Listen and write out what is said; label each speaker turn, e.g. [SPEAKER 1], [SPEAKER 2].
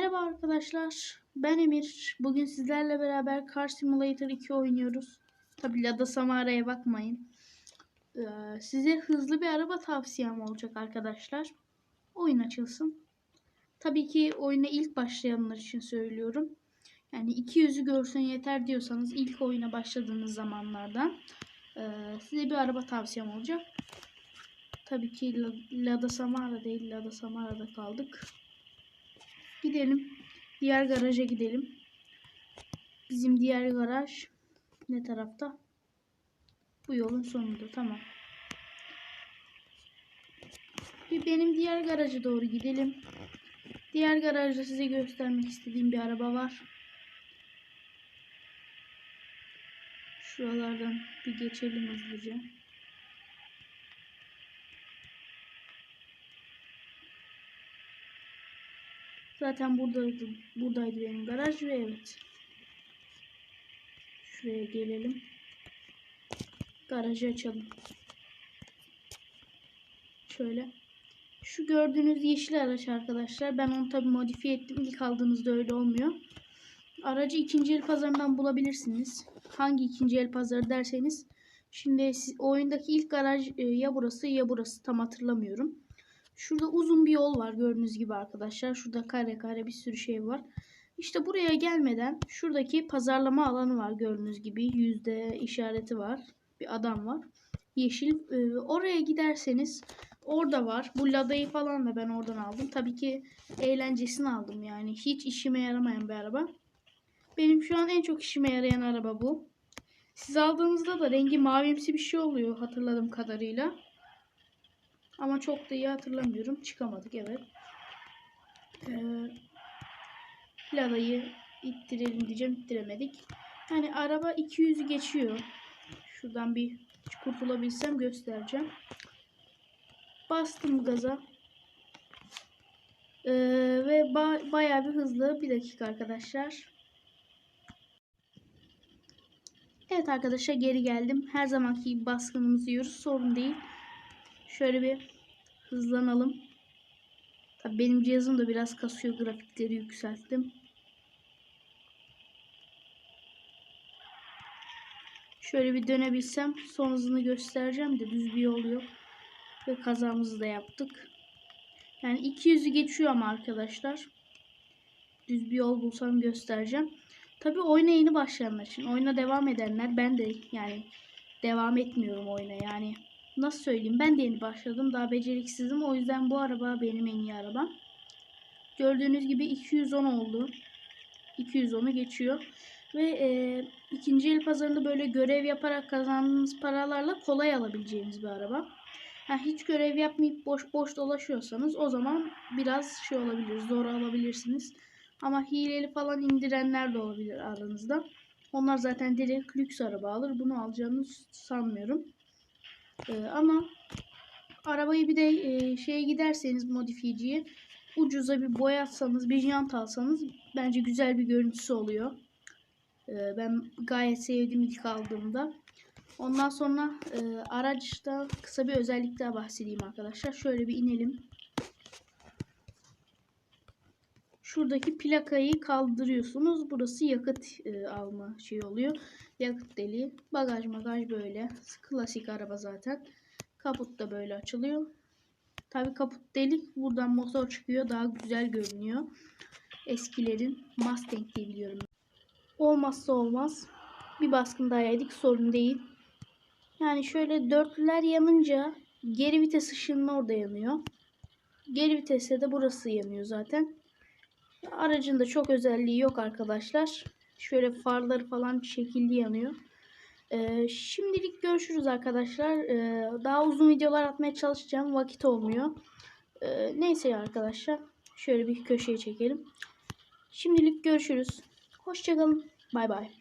[SPEAKER 1] Merhaba arkadaşlar. Ben Emir. Bugün sizlerle beraber Car Simulator 2 oynuyoruz. Tabi Lada Samara'ya bakmayın. Ee, size hızlı bir araba tavsiyem olacak arkadaşlar. Oyun açılsın. Tabii ki oyuna ilk başlayanlar için söylüyorum. Yani 200'ü görsen yeter diyorsanız ilk oyuna başladığınız zamanlardan e, size bir araba tavsiyem olacak. Tabii ki Lada Samara değil Lada Samara'da kaldık. Gidelim. Diğer garaja gidelim. Bizim diğer garaj ne tarafta? Bu yolun sonunda. Tamam. Bir benim diğer garaja doğru gidelim. Diğer garajda size göstermek istediğim bir araba var. Şuralardan bir geçelim hızlıca. Zaten buradaydı, buradaydı benim garaj ve evet. Şuraya gelelim. Garajı açalım. Şöyle. Şu gördüğünüz yeşil araç arkadaşlar. Ben onu tabi modifiye ettim. İlk aldığınızda öyle olmuyor. Aracı ikinci el pazarından bulabilirsiniz. Hangi ikinci el pazarı derseniz. Şimdi oyundaki ilk garaj e, ya burası ya burası tam hatırlamıyorum. Şurada uzun bir yol var gördüğünüz gibi arkadaşlar. Şurada kare kare bir sürü şey var. İşte buraya gelmeden şuradaki pazarlama alanı var gördüğünüz gibi. Yüzde işareti var. Bir adam var. Yeşil. Ee, oraya giderseniz orada var. Bu ladayı falan da ben oradan aldım. Tabii ki eğlencesini aldım yani. Hiç işime yaramayan bir araba. Benim şu an en çok işime yarayan araba bu. Siz aldığınızda da rengi mavimsi bir şey oluyor hatırladığım kadarıyla. Ama çok da iyi hatırlamıyorum. Çıkamadık evet. Ee, Lada'yı ittirelim diyeceğim. ittiremedik. Yani araba 200'ü geçiyor. Şuradan bir kurtulabilsem göstereceğim. Bastım gaza. Ee, ve ba bayağı bir hızlı. Bir dakika arkadaşlar. Evet arkadaşlar geri geldim. Her zamanki baskınımızı yiyoruz. Sorun değil. Şöyle bir hızlanalım. Tabii benim cihazım da biraz kasıyor. Grafikleri yükselttim. Şöyle bir dönebilsem son hızını göstereceğim de düz bir yol yok. Ve kazamızı da yaptık. Yani 200'ü geçiyor ama arkadaşlar. Düz bir yol bulsam göstereceğim. Tabi oyuna yeni başlayanlar için. Oyuna devam edenler ben de yani devam etmiyorum oyuna yani nasıl söyleyeyim ben de yeni başladım daha beceriksizim o yüzden bu araba benim en iyi arabam. Gördüğünüz gibi 210 oldu. 210'u geçiyor. Ve e, ikinci el pazarında böyle görev yaparak kazandığınız paralarla kolay alabileceğiniz bir araba. Yani hiç görev yapmayıp boş boş dolaşıyorsanız o zaman biraz şey olabilir, zor alabilirsiniz. Ama hileli falan indirenler de olabilir aranızda. Onlar zaten direkt lüks araba alır. Bunu alacağını sanmıyorum. Ee, ama arabayı bir de e, şeye giderseniz modifiyeciye ucuza bir boyatsanız, bir jant alsanız bence güzel bir görüntüsü oluyor. Ee, ben gayet sevdim ilk aldığımda. Ondan sonra e, araçta kısa bir özellik daha bahsedeyim arkadaşlar. Şöyle bir inelim. Şuradaki plakayı kaldırıyorsunuz. Burası yakıt e, alma şey oluyor. Yakıt deliği. Bagaj magaj böyle. Klasik araba zaten. Kaput da böyle açılıyor. Tabi kaput delik. Buradan motor çıkıyor. Daha güzel görünüyor. Eskilerin Mustang diye biliyorum. Olmazsa olmaz. Bir baskın daha yedik. Sorun değil. Yani şöyle dörtlüler yanınca geri vites ışığının orada yanıyor. Geri viteste de burası yanıyor zaten. Aracın da çok özelliği yok arkadaşlar. Şöyle farları falan şekilli yanıyor. Ee, şimdilik görüşürüz arkadaşlar. Ee, daha uzun videolar atmaya çalışacağım. Vakit olmuyor. Ee, neyse arkadaşlar. Şöyle bir köşeye çekelim. Şimdilik görüşürüz. Hoşçakalın. Bay bay.